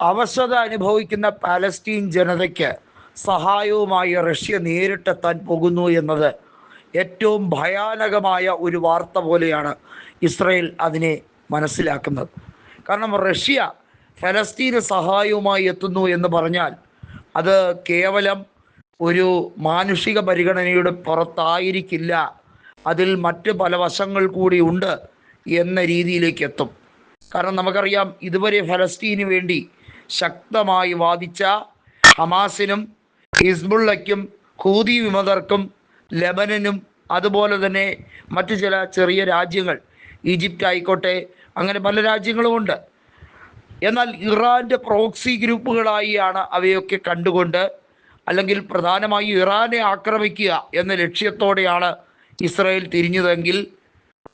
അവശത അനുഭവിക്കുന്ന പാലസ്തീൻ ജനതയ്ക്ക് സഹായവുമായി റഷ്യ നേരിട്ടെത്താൻ പോകുന്നു എന്നത് ഏറ്റവും ഭയാനകമായ ഒരു വാർത്ത പോലെയാണ് ഇസ്രയേൽ അതിനെ മനസ്സിലാക്കുന്നത്. കാരണം റഷ്യ ഫലസ്തീന് സഹായവുമായി എത്തുന്നു എന്ന് പറഞ്ഞാൽ അത് കേവലം ഒരു മാനുഷിക പരിഗണനയുടെ പുറത്തായിരിക്കില്ല. അതിൽ മറ്റ് പല വശങ്ങൾ കൂടി ഉണ്ട് എന്ന രീതിയിലേക്ക് എത്തും. കാരണം നമുക്കറിയാം ഇതുവരെ ഫലസ്തീന് വേണ്ടി ശക്തമായി വാദിച്ച ഹമാസിനും ഹിസ്ബുള്ളയ്ക്കും ഹൂതി വിമതർക്കും ലബനനും അതുപോലെ തന്നെ മറ്റു ചില ചെറിയ രാജ്യങ്ങൾ ഈജിപ്റ്റ് ആയിക്കോട്ടെ അങ്ങനെ പല രാജ്യങ്ങളുമുണ്ട്. എന്നാൽ ഇറാന്റെ പ്രോക്സി ഗ്രൂപ്പുകളായിയാണ് അവയൊക്കെ കണ്ടുകൊണ്ട് അല്ലെങ്കിൽ പ്രധാനമായും ഇറാനെ ആക്രമിക്കുക എന്ന ലക്ഷ്യത്തോടെയാണ് ഇസ്രായേൽ തിരിഞ്ഞതെങ്കിൽ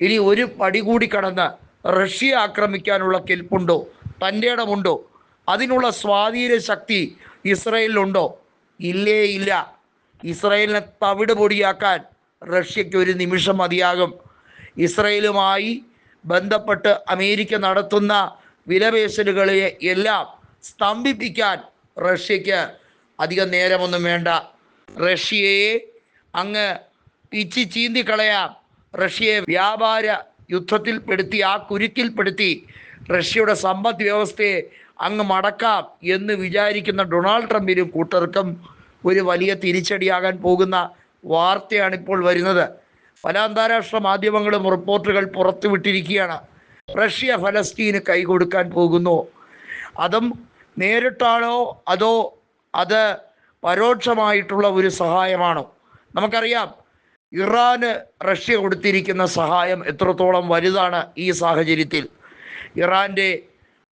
ഇനി ഒരു പടി കൂടി കടന്ന് റഷ്യ ആക്രമിക്കാനുള്ള കെൽപ്പുണ്ടോ? തന്റെ ഇടമുണ്ടോ അതിനുള്ള സ്വാധീന ശക്തി ഇസ്രയേലിനുണ്ടോ ഇല്ലേ ഇല്ല. ഇസ്രയേലിനെ തവിട് പൊടിയാക്കാൻ റഷ്യയ്ക്ക് ഒരു നിമിഷം മതിയാകും. ഇസ്രയേലുമായി ബന്ധപ്പെട്ട് അമേരിക്ക നടത്തുന്ന വിലപേശലുകളെ എല്ലാം സ്തംഭിപ്പിക്കാൻ റഷ്യയ്ക്ക് അധികം നേരമൊന്നും വേണ്ട. റഷ്യയെ അങ്ങ് ഇച്ചി ചീന്തിക്കളയാം റഷ്യയെ വ്യാപാര യുദ്ധത്തിൽപ്പെടുത്തി ആ കുരുക്കിൽപ്പെടുത്തി റഷ്യയുടെ സമ്പദ് വ്യവസ്ഥയെ അങ്ങ് മടക്കാം എന്ന് വിചാരിക്കുന്ന ഡൊണാൾഡ് ട്രംപിനും കൂട്ടർക്കും ഒരു വലിയ തിരിച്ചടിയാകാൻ പോകുന്ന വാർത്തയാണ് ഇപ്പോൾ വരുന്നത്. പല അന്താരാഷ്ട്ര മാധ്യമങ്ങളും റിപ്പോർട്ടുകൾ പുറത്തുവിട്ടിരിക്കുകയാണ്. റഷ്യ ഫലസ്തീന് കൈകൊടുക്കാൻ പോകുന്നു. അതും നേരിട്ടാണോ അതോ അത് പരോക്ഷമായിട്ടുള്ള ഒരു സഹായമാണോ? നമുക്കറിയാം. ഇറാന് റഷ്യ കൊടുത്തിരിക്കുന്ന സഹായം എത്രത്തോളം വലുതാണ് ഈ സാഹചര്യത്തിൽ. ഇറാന്റെ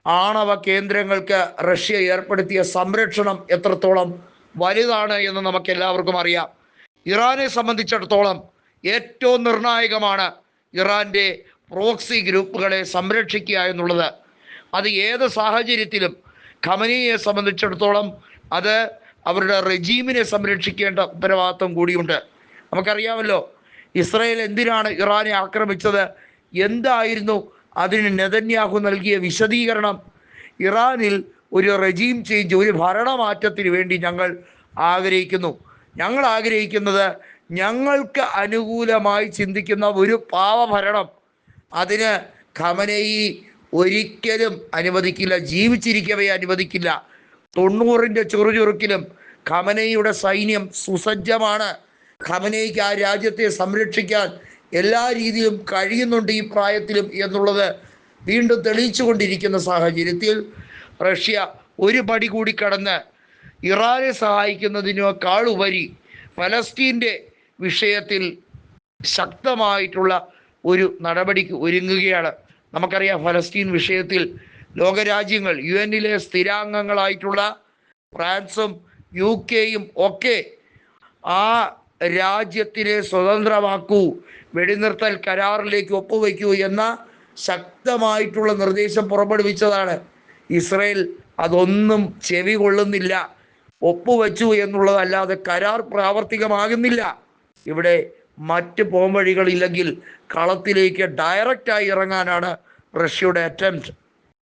ആണവ കേന്ദ്രങ്ങൾക്ക് റഷ്യ ഏർപ്പെടുത്തിയ സംരക്ഷണം എത്രത്തോളം വലുതാണ് എന്ന് നമുക്ക് എല്ലാവർക്കും അറിയാം. ഇറാനെ സംബന്ധിച്ചിടത്തോളം ഏറ്റവും നിർണായകമാണ് ഇറാന്റെ പ്രോക്സി ഗ്രൂപ്പുകളെ സംരക്ഷിക്കുക എന്നുള്ളത്. അത് ഏത് സാഹചര്യത്തിലും ഖമനിയെ സംബന്ധിച്ചിടത്തോളം അത് അവരുടെ റെജീമിനെ സംരക്ഷിക്കേണ്ട ഉത്തരവാദിത്വം കൂടിയുണ്ട്. നമുക്കറിയാമല്ലോ ഇസ്രായേൽ എന്തിനാണ് ഇറാനെ ആക്രമിച്ചത്? എന്തായിരുന്നു അതിന് നെതന്യാഹു നൽകിയ വിശദീകരണം. ഇറാനിൽ ഒരു റെജീം ചേഞ്ച് ഒരു ഭരണമാറ്റത്തിന് വേണ്ടി ഞങ്ങൾ ആഗ്രഹിക്കുന്നു. ഞങ്ങൾ ആഗ്രഹിക്കുന്നത് ഞങ്ങൾക്ക് അനുകൂലമായി ചിന്തിക്കുന്ന ഒരു പാവഭരണം. അതിന് ഖമനയി ഒരിക്കലും അനുവദിക്കില്ല ജീവിച്ചിരിക്കവേ അനുവദിക്കില്ല. തൊണ്ണൂറിന്റെ ചുറുചുറുക്കിലും ഖമനയുടെ സൈന്യം സുസജ്ജമാണ്. ഖമനയ്ക്ക് ആ രാജ്യത്തെ സംരക്ഷിക്കാൻ എല്ലാ രീതിയിലും കഴിയുന്നുണ്ട് ഈ പ്രായത്തിലും എന്നുള്ളത് വീണ്ടും തെളിയിച്ചു കൊണ്ടിരിക്കുന്ന സാഹചര്യത്തിൽ റഷ്യ ഒരു പടി കൂടി കടന്ന് ഇറാനെ സഹായിക്കുന്നതിനേക്കാൾ ഉപരി ഫലസ്തീന്റെ വിഷയത്തിൽ ശക്തമായിട്ടുള്ള ഒരു നടപടിക്ക് ഒരുങ്ങുകയാണ്. നമുക്കറിയാം ഫലസ്തീൻ വിഷയത്തിൽ ലോകരാജ്യങ്ങൾ യു എന്നിലെ സ്ഥിരാംഗങ്ങളായിട്ടുള്ള ഫ്രാൻസും യു കെയും ഒക്കെ ആ രാജ്യത്തിനെ സ്വതന്ത്രമാക്കൂ വെടിനിർത്തൽ കരാറിലേക്ക് ഒപ്പുവെക്കൂ എന്ന ശക്തമായിട്ടുള്ള നിർദ്ദേശം പുറപ്പെടുവിച്ചതാണ്. ഇസ്രയേൽ അതൊന്നും ചെവി കൊള്ളുന്നില്ല ഒപ്പുവെച്ചു എന്നുള്ളതല്ലാതെ കരാർ പ്രാവർത്തികമാകുന്നില്ല. ഇവിടെ മറ്റ് പോംവഴികളില്ലെങ്കിൽ കളത്തിലേക്ക് ഡയറക്റ്റായി ഇറങ്ങാനാണ് റഷ്യയുടെ അറ്റംപ്റ്റ്